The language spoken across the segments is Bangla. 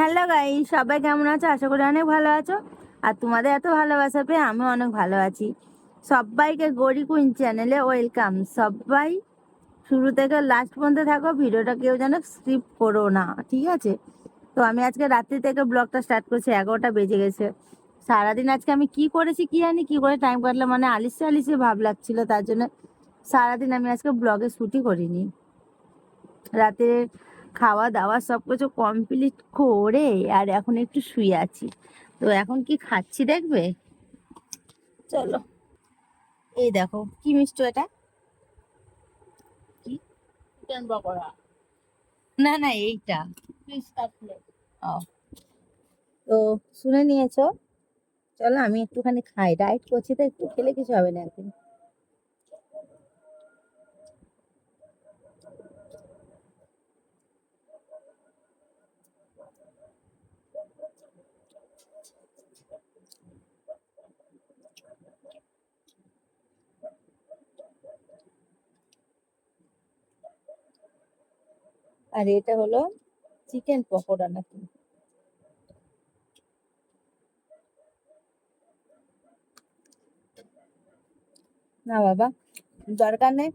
হ্যালো গাই সবাই কেমন আছো? আশা করি অনেক ভালো আছো। আর তোমাদের এত ভালোবাসা পেয়ে আমি অনেক ভালো আছি। সবাইকে গড়ি কুইন চ্যানেলে ওয়েলকাম। সবাই শুরু থেকে লাস্ট পর্যন্ত থাকো, ভিডিওটা কেউ যেন স্কিপ করো না, ঠিক আছে? তো আমি আজকে রাত্রি থেকে ব্লগটা স্টার্ট করছি, এগারোটা বেজে গেছে। সারাদিন আজকে আমি কি করেছি কি জানি, কি করে টাইম কাটলাম মানে আলিসে আলিসে ভাব লাগছিল, তার জন্য সারাদিন আমি আজকে ব্লগে শ্যুটই করিনি। রাতে খাওয়া দাওয়া সব কিছু কমপ্লিট করে আর এখন একটু শুয়ে আছি। তো এখন কি খাচ্ছি দেখবে? চলো। এই দেখো কি মিষ্টি এটা? কি? পকোড়া। না না এইটা। তো শুনে নিয়েছো? চলো আমি একটুখানি খাই। ডায়েট করছি তো একটু খেলে কিছু হবে না এখন আর এটা হলো চিকেন পকোড়া নাকি? না বাবা দরকার নেই।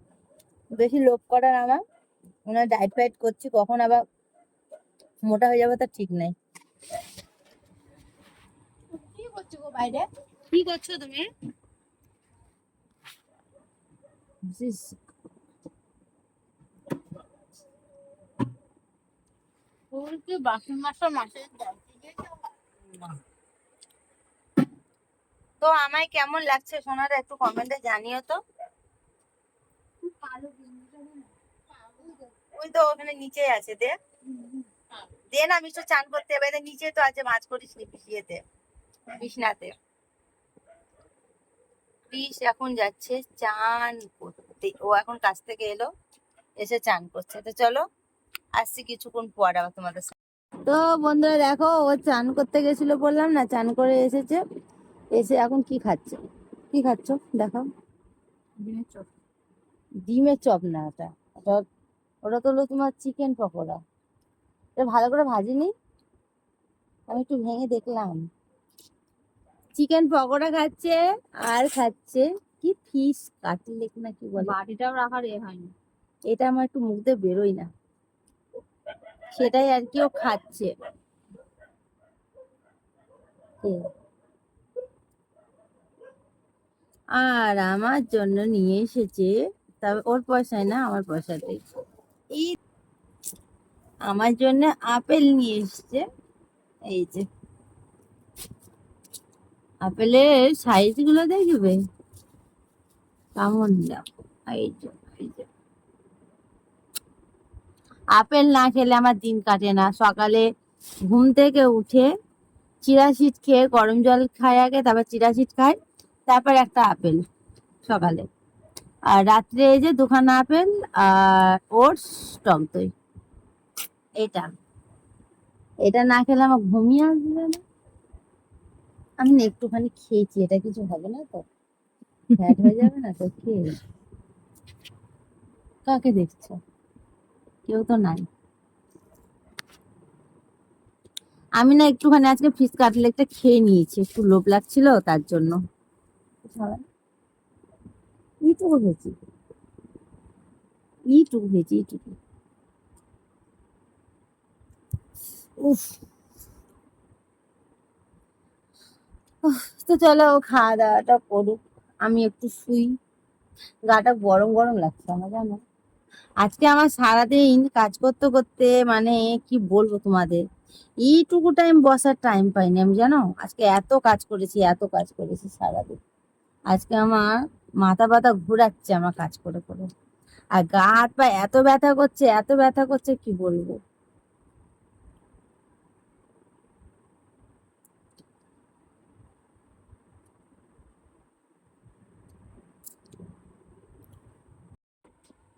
বেশি লোভ করার আমার। ওনার ডায়েট ফাইট করছি কখন আবার মোটা হয়ে যাবে তার ঠিক নেই। কি করছ গো বাইরে? কি করছ তুমি? মাসা মাসের তো আমায় কেমন লাগছে সোনারা একটু কমেন্টে জানিও তো। ওই তো ওখানে নিচে আছে, দে। দে না মিষ্টি চান করতে নিচে তো আছে মাছ করিস নি পিসিয়েতে বিছনাতে। পিস এখন যাচ্ছে চান করতে, ও এখন কাছ থেকে এলো, এসে চান করছে, তো চলো। আসছি কিছুক্ষণ পর আবার তোমাদের। তো বন্ধুরা দেখো ও চান করতে গেছিল বললাম না চান করে এসেছে। এসে এখন কি খাচ্ছে? কি খাচ্ছ? দেখো ডিমের চপ। ডিমের চপ না ওটা। ওটা ওটা তো হলো তোমার চিকেন পকোড়া। এটা ভালো করে ভাজিনি? আমি একটু ভেঙে দেখলাম। চিকেন পকোড়া খাচ্ছে আর খাচ্ছে কি ফিশ কাটলেট না কি বলে? বাটিটাও রাখার এ হয়নি। এটা আমার একটু মুখ দিয়ে বেরোয় না। সেটাই আর কি ও খাচ্ছে। আর আমার জন্য নিয়ে এসেছে তবে ওর পয়সায় না, আমার পয়সাতেই। এই আমার জন্য আপেল নিয়ে এসেছে, এই যে। আপেলের সাইজগুলো দেখবে? কেমন দেখো এই যে এই যে। আপেল না খেলে আমার দিন কাটে না। সকালে ঘুম থেকে উঠে চিরা সিট খেয়ে গরম জল খাই আগে, তারপর চিরা সিট খাই, তারপর একটা আপেল সকালে। আর রাত্রে এই যে দুখানা আপেল আর ওটস, টক দই। এটা। এটা না খেলে আমার ঘুমিয়ে আসবে না। আমি একটুখানি খেয়েছি, এটা কিছু হবে না তো। ফ্যাট হয়ে যাবে না তো খেয়ে। কাকে দেখছ? কেউ তো নাই। আমি না একটুখানি আজকে ফিশ কাটলেটটা খেয়ে নিয়েছি, একটু লোভ লাগছিল তার জন্য। তো চলো খাওয়া দাওয়াটা করুক। আমি একটু শুই। গাটা গরম গরম লাগছে আমার, জানো? আজকে আমার সারাদিন কাজ করতে করতে মানে কি বলব তোমাদের? এইটুকু টাইম বসার টাইম পাইনি আমি, জানো? আজকে এত কাজ করেছি, এত কাজ করেছি সারাদিন। আজকে আমার মাথা ব্যথা ঘুরাচ্ছে আমার কাজ করে করে। আর গা হাত পা এত ব্যথা করছে, এত ব্যথা করছে, কি বলব?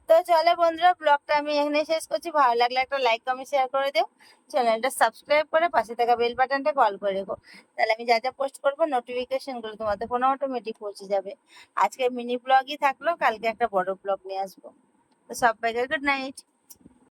তো চলে বন্ধুরা ব্লগটা আমি এখানে শেষ করছি। ভালো লাগলে একটা লাইক কমেন্ট শেয়ার করে দিও। চ্যানেলটা সাবস্ক্রাইব করে পাশে থাকা বেল বাটনটা কল করে রেখো। তাহলে আমি যা যা পোস্ট করব নোটিফিকেশনগুলো তোমাদের ফোনে অটোমেটিক পৌঁছে যাবে। আজকে মিনি ব্লগই থাকল, কালকে একটা বড় ব্লগ নিয়ে আসব। তো সবাইকে গুড নাইট